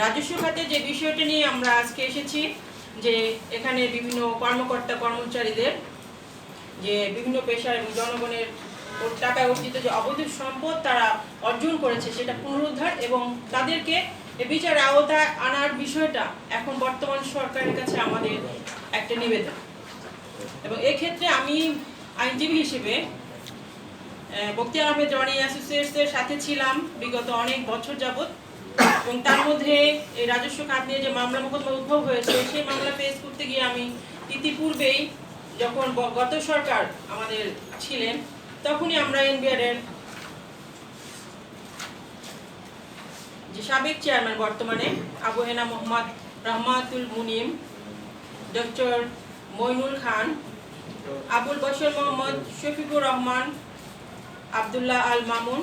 রাজস্ব খাতে যে বিষয়টা নিয়ে আমরা আজকে এসেছি, যে এখানে বিভিন্ন কর্মকর্তা, কর্মচারীদের যে বিভিন্ন পেশার জনগণের টাকায় অর্জিত যে অবৈধ সম্পদ তারা অর্জন করেছে, সেটা পুনরুদ্ধার এবং তাদেরকে বিচার আওতায় আনার বিষয়টা এখন বর্তমান সরকারের কাছে আমাদের একটা নিবেদন। এবং এক্ষেত্রে আমি আইনজীবী হিসেবে বখতিয়ার আহমেদ রনি অ্যাসোসিয়েটসের সাথে ছিলাম বিগত অনেক বছর যাবত এবং তার মধ্যে রাজস্ব নিয়ে যে মামলা উদ্ভব হয়েছে, সেই মামলা ফেস করতে গিয়ে আমি ইতিপূর্বেই যখন গত সরকার আমাদের ছিলেন, তখনই আমরা এনবিআর এর যে সাবেক চেয়ারম্যান বর্তমানে, আবু হেনা মোহাম্মদ রহমাতুল মুনিম, ডক্টর মইনুল খান, আবুল বশর মোহাম্মদ শফিকুর রহমান, আব্দুল্লাহ আল মামুন,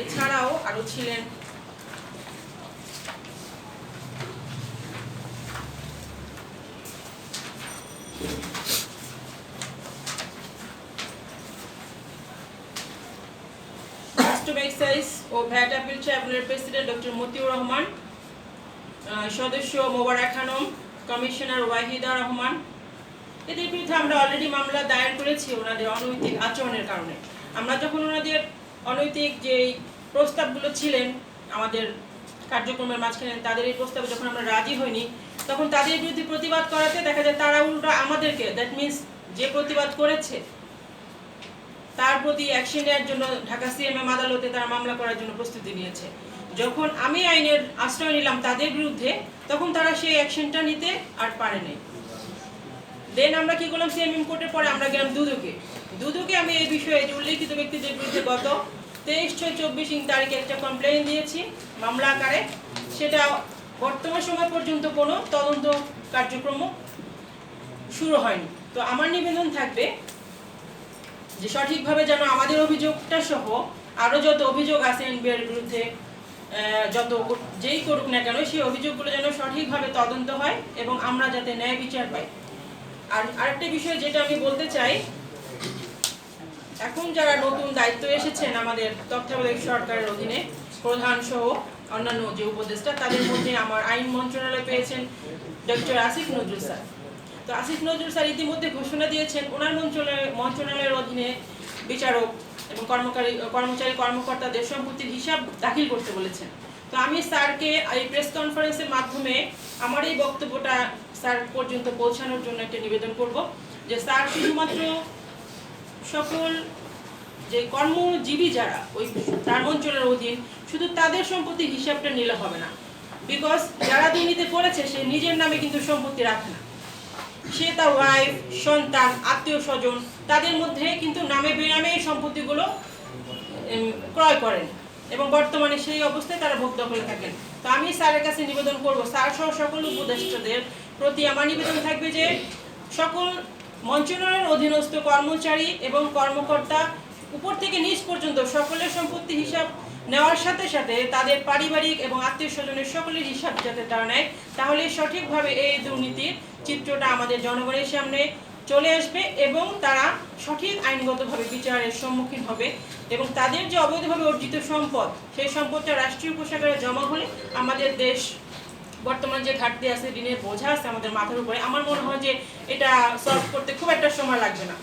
এছাড়াও আরও ছিলেন এক্সাইজ ও VAT president doctor Matiur Rahman সদস্য মোবারক খানম, কমিশনার ওয়াহিদা রহমান। এদের বিরুদ্ধে আমরা অলরেডি মামলা দায়ের করেছি ওনাদের অনৈতিক আচরণের কারণে। আমরা যখন ওনাদের অনৈতিক যে প্রস্তাবগুলো ছিলেন, আমাদের কার্যক্রমের মাঝখানে তাদের এই প্রস্তাবে যখন আমরা রাজি হইনি তখন তাদের বিরুদ্ধে প্রতিবাদ করাতে দেখা যায় তারা উল্টো আমাদেরকে দ্যাট মিন্স যে প্রতিবাদ করেছে, তার প্রতি অ্যাকশন নেওয়ার জন্য ঢাকা সিএমএম আদালতে তারা মামলা করার জন্য প্রস্তুতি নিয়েছে। যখন আমি আইনের আশ্রয় নিলাম তাদের বিরুদ্ধে, তখন তারা সেই অ্যাকশনটা নিতে আর পারে নাই। দেন আমরা কি করলাম সিএমএম কোর্টের পরে আমরা গেলাম দুদুকে। দুদুকে আমি এই বিষয়ে উল্লেখিত ব্যক্তিদের বিরুদ্ধে গত তেইশ ছয় চব্বিশ তারিখে একটা কমপ্লেন দিয়েছি, মামলা আকারে। সেটা বর্তমান সময় পর্যন্ত কোনো তদন্ত কার্যক্রম শুরু হয়নি। তো আমার নিবেদন থাকবে যে সঠিকভাবে যেন আমাদের অভিযোগটা সহ আরও যত অভিযোগ আছে এনবিআর বিরুদ্ধে যত যেই করুক না কেন, সেই অভিযোগগুলো যেন সঠিকভাবে তদন্ত হয় এবং আমরা যাতে ন্যায় বিচার পাই। আর আরেকটা বিষয় যেটা আমি বলতে চাই, এখন যারা নতুন দায়িত্ব এসেছেন আমাদের তত্ত্বাবধায়ক সরকারের অধীনে, প্রধান সহ অন্যান্য যে উপদেষ্টা, তাদের মধ্যে আমার আইন মন্ত্রণালয় পেয়েছেন ডক্টর আসিফ নজরুল স্যার। তো আসিফ নজরুল স্যার ইতিমধ্যে ঘোষণা দিয়েছেন, ওনার মন্ত্রণালয়, মন্ত্রণালয়ের অধীনে বিচারক এবং কর্মকারী, কর্মচারী, কর্মকর্তাদের সম্পত্তির হিসাব দাখিল করতে বলেছেন। তো আমি স্যারকে এই প্রেস কনফারেন্সের মাধ্যমে আমার এই বক্তব্যটা স্যার পর্যন্ত পৌঁছানোর জন্য একটা নিবেদন করব যে স্যার শুধুমাত্র সকল যে কর্মজীবী যারা, ওই তার অঞ্চলের অধীন, শুধু তাদের সম্পত্তির হিসাবটা নিলে হবে না। বিকজ যারা দুর্নীতি করেছে, সে নিজের নামে কিন্তু সম্পত্তি রাখে না। সে তার ওয়াইফ সন্তান, আত্মীয় স্বজন, তাদের মধ্যে কিন্তু নামে বেনামে এই সম্পত্তিগুলো ক্রয় করেন এবং বর্তমানে সেই অবস্থায় তারা ভোগ দখলে থাকেন। তো আমি স্যারের কাছে নিবেদন করব, স্যার সহ সকল উপদেষ্টাদের প্রতি আমার নিবেদন থাকবে যে, সকল মন্ত্রণালয়ের অধীনস্থ কর্মচারী এবং কর্মকর্তা উপর থেকে নিচ পর্যন্ত সকলের সম্পত্তি হিসাব নেওয়ার সাথে সাথে তাদের পারিবারিক এবং আত্মীয় স্বজনের সকলের হিসাব যাতে তারা নেয়, তাহলে সঠিকভাবে এই দুর্নীতির চিত্রটা আমাদের জনগণের সামনে চলে আসবে এবং তারা সঠিক আইনগতভাবে বিচারের সম্মুখীন হবে এবং তাদের যে অবৈধভাবে অর্জিত সম্পদ, সেই সম্পদটা রাষ্ট্রীয় কোষাগারে জমা হলে আমাদের দেশ বর্তমান যে ঘাটতি আছে, ঋণের বোঝা আছে আমাদের মাথার উপরে। আমার মনে হয় যে এটা সলভ করতে খুব একটা সময় লাগবে না।